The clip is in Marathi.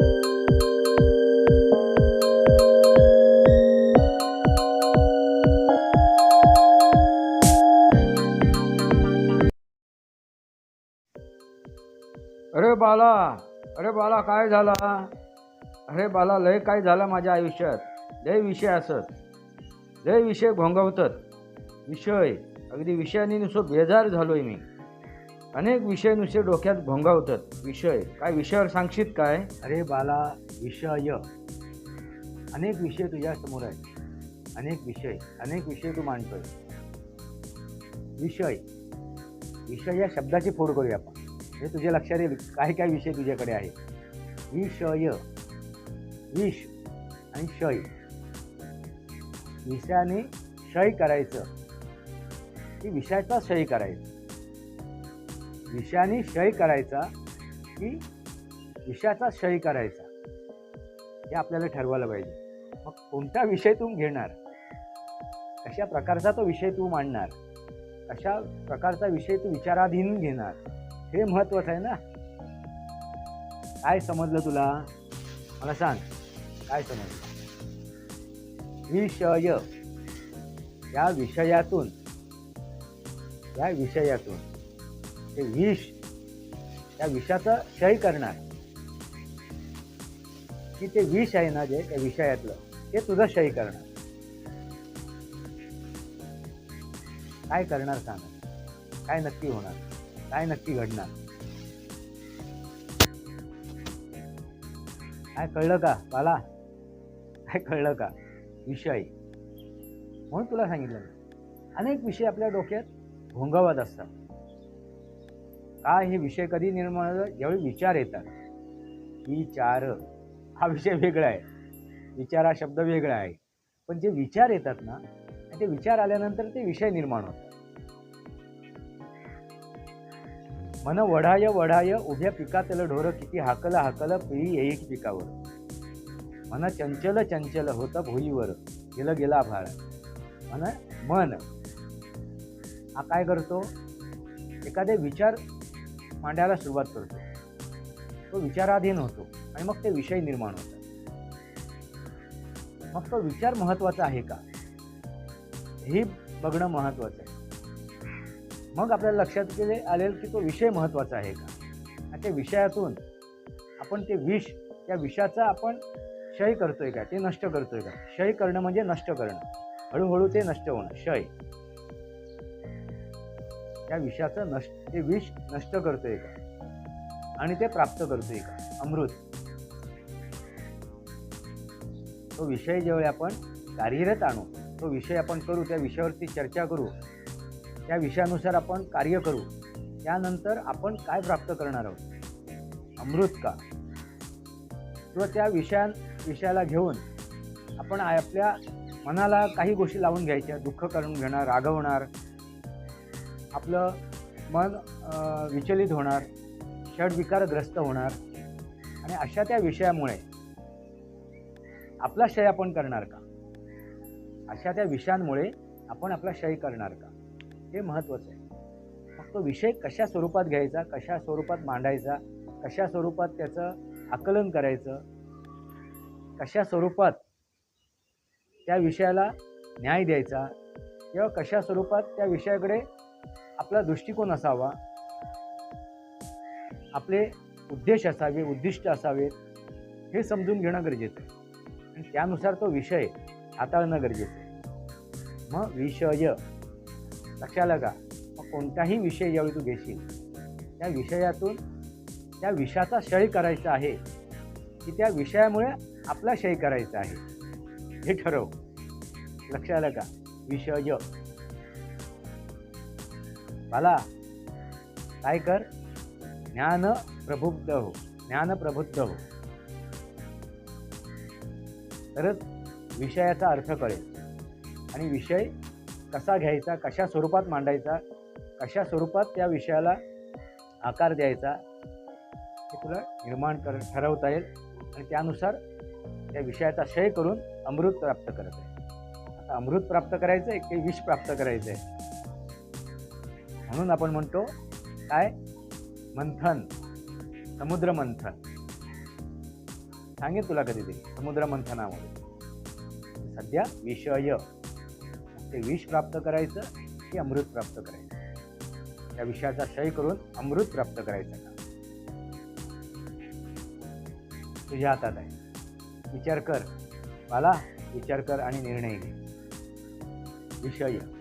अरे बाला अरे बाला काय झाला? अरे बाला लय काय झालं माझ्या आयुष्यात? लय विषय असत. लय विषय घोंगवतात. विषय अगदी विषयाने नुसतं बेजार झालोय मी. अनेक विषय नुसते डोक्यात घोंगावतात विषय. काय विषयावर सांगशीत काय? अरे बाला विषय. अनेक विषय तुझ्या समोर आहेत. अनेक विषय. अनेक विषय तू मांडतोय. विषय. विषय या शब्दाची फोड करूया आपण. हे तुझ्या लक्षात येईल. काय काय विषय तुझ्याकडे आहेत. विषय. विष आणि शय. विषयाने क्षय करायचं. की विषयाचा क्षय करायचं. विषयाने क्षय करायचा की विषयाचा क्षय करायचा? हे आपल्याला ठरवायला पाहिजे. मग कोणता विषय तू घेणार? कशा प्रकारचा तो विषय तू मांडणार? कशा प्रकारचा विषय तू विचाराधीन घेणार? हे महत्वाचं आहे ना. काय समजलं तुला? मला सांग. काय समजलं? विषय. या विषयातून या विषयातून ते विष त्या विषाचा क्षय करणार. की ते विष आहे ना जे त्या विषयातलं ते तुझं क्षय करणार. काय करणार सांग. काय नक्की होणार? काय नक्की घडणार? काय कळलं का बाला? काय कळलं का? विषय. म्हणून तुला सांगितलं अनेक विषय आपल्या डोक्यात घोंगावत असतात. काय हे विषय कधी निर्माण होतात ज्यावेळी विचार येतात. विचार हा विषय वेगळा आहे. विचार हा शब्द वेगळा आहे. पण जे विचार येतात ना ते विचार आल्यानंतर ते विषय निर्माण होतात. मन वढाय वढाय उभ्या पिकातलं ढोर किती हाकल हाकल पिळी येई पिकावर. मन चंचल चंचल होत भुईवर. गेलं गेला भाळ. मन मन. हा काय करतो? एखादे विचार मांडायला सुरुवात करतो. तो विचाराधीन होतो आणि मग ते विषय निर्माण होतात. मग तो विचार महत्त्वाचा आहे का? हे बघणं महत्वाचं आहे. मग आपल्याला लक्षात गेले आलेल की तो विषय महत्त्वाचा आहे का? आणि त्या विषयातून आपण ते विष त्या विषाचा आपण क्षय करतोय का? ते नष्ट करतोय का? क्षय करणं म्हणजे नष्ट करणं. हळूहळू ते नष्ट होणं. क्षय. त्या विषाचं नष्ट ते विष नष्ट करतोय का? आणि ते प्राप्त करतोय का? अमृत. तो विषय ज्यावेळी आपण कार्यरत आणू तो विषय आपण करू त्या विषयावरती चर्चा करू त्या विषयानुसार आपण कार्य करू त्यानंतर आपण काय प्राप्त करणार आहोत? अमृत का? किंवा त्या विषया विषयाला घेऊन आपण आपल्या मनाला काही गोष्टी लावून घ्यायच्या दुःख करून घेणार रागवणार आपलं मन विचलित होणार षडविकारग्रस्त होणार आणि अशा त्या विषयामुळे आपला क्षय आपण करणार का? अशा त्या विषयांमुळे आपण आपला क्षय करणार का? हे महत्त्वाचं आहे. मग तो विषय कशा स्वरूपात घ्यायचा कशा स्वरूपात मांडायचा कशा स्वरूपात त्याचं आकलन करायचं कशा स्वरूपात त्या विषयाला न्याय द्यायचा किंवा कशा स्वरूपात त्या विषयाकडे आपला दृष्टिकोन असावा. आपले उद्देश असावे उद्दिष्ट असावेत हे समजून घेणं गरजेचं आहे. आणि त्यानुसार तो विषय हाताळणं गरजेचं आहे. मग विषय. लक्षात का? मग कोणताही विषय ज्यावेळी तू घेशील त्या विषयातून त्या विषयाचा क्षय करायचा आहे की त्या विषयामुळे आपला क्षय करायचा आहे. हे ठरव. लक्षात आलं का? विषय. मला काय कर? ज्ञान प्रबुद्ध हो. ज्ञान प्रबुद्ध हो. तरच विषयाचा अर्थ कळेल. आणि विषय कसा घ्यायचा कशा स्वरूपात मांडायचा कशा स्वरूपात त्या विषयाला आकार द्यायचा हे तुला निर्माण कर ठरवता येईल. आणि त्यानुसार त्या विषयाचा क्षय करून अमृत प्राप्त करत आहे. आता अमृत प्राप्त करायचं आहे की विष प्राप्त करायचं आहे म्हणून आपण म्हणतो काय? मंथन. समुद्र मंथन. सांगेन तुला कधीतरी समुद्र मंथनामध्ये. सध्या विषय. ते विष प्राप्त करायचं की अमृत प्राप्त करायचं? त्या विषयाचा क्षय करून अमृत प्राप्त करायचं का? तुझ्या हातात आहे. विचार कर. मला विचार कर आणि निर्णय घे. विषय.